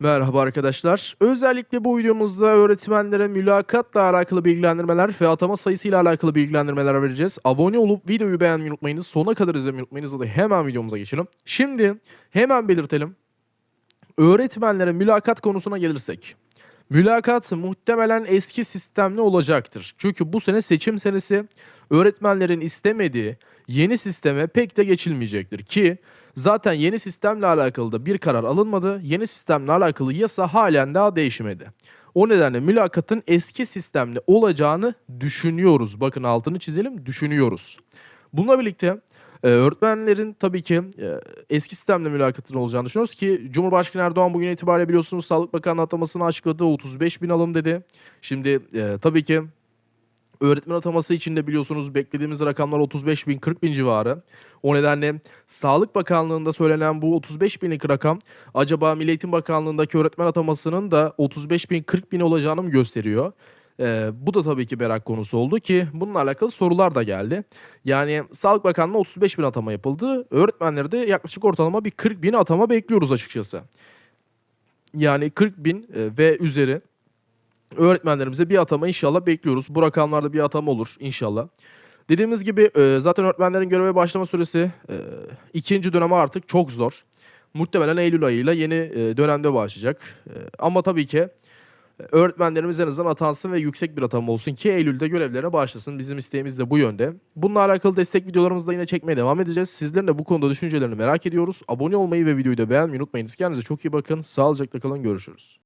Merhaba arkadaşlar. Özellikle bu videomuzda öğretmenlere mülakatla alakalı bilgilendirmeler ve atama sayısıyla alakalı bilgilendirmeler vereceğiz. Abone olup videoyu beğenmeyi unutmayınız. Sonuna kadar izlemeyi unutmayınız. Hadi hemen videomuza geçelim. Şimdi hemen belirtelim. Öğretmenlere mülakat konusuna gelirsek. Mülakat muhtemelen eski sistemli olacaktır. Çünkü bu sene seçim senesi öğretmenlerin istemediği yeni sisteme pek de geçilmeyecektir ki zaten yeni sistemle alakalı da bir karar alınmadı. Yeni sistemle alakalı yasa halen daha değişmedi. O nedenle mülakatın eski sistemli olacağını düşünüyoruz. Bakın altını çizelim, düşünüyoruz. Bununla birlikte e, öğretmenlerin tabii ki e, eski sistemle mülakatın olacağını düşünüyoruz ki Cumhurbaşkanı Erdoğan bugün itibariyle biliyorsunuz Sağlık Bakanlığı atamasını açıkladı. 35 bin alım dedi. Şimdi e, tabii ki öğretmen ataması için de biliyorsunuz beklediğimiz rakamlar 35 bin 40 bin civarı. O nedenle Sağlık Bakanlığı'nda söylenen bu 35 binlik rakam acaba Milli Eğitim Bakanlığı'ndaki öğretmen atamasının da 35 bin 40 bin olacağını mı gösteriyor? Ee, bu da tabii ki merak konusu oldu ki bununla alakalı sorular da geldi. Yani Sağlık Bakanlığı'na 35 bin atama yapıldı. Öğretmenlere de yaklaşık ortalama bir 40 bin atama bekliyoruz açıkçası. Yani 40 bin e, ve üzeri öğretmenlerimize bir atama inşallah bekliyoruz. Bu rakamlarda bir atama olur inşallah. Dediğimiz gibi e, zaten öğretmenlerin göreve başlama süresi e, ikinci döneme artık çok zor. Muhtemelen Eylül ayıyla yeni e, dönemde başlayacak. E, ama tabii ki e, öğretmenlerimiz en azından atansın ve yüksek bir atama olsun ki Eylül'de görevlerine başlasın. Bizim isteğimiz de bu yönde. Bununla alakalı destek videolarımızı da yine çekmeye devam edeceğiz. Sizlerin de bu konuda düşüncelerini merak ediyoruz. Abone olmayı ve videoyu da beğenmeyi unutmayınız. Kendinize çok iyi bakın. Sağlıcakla kalın. Görüşürüz.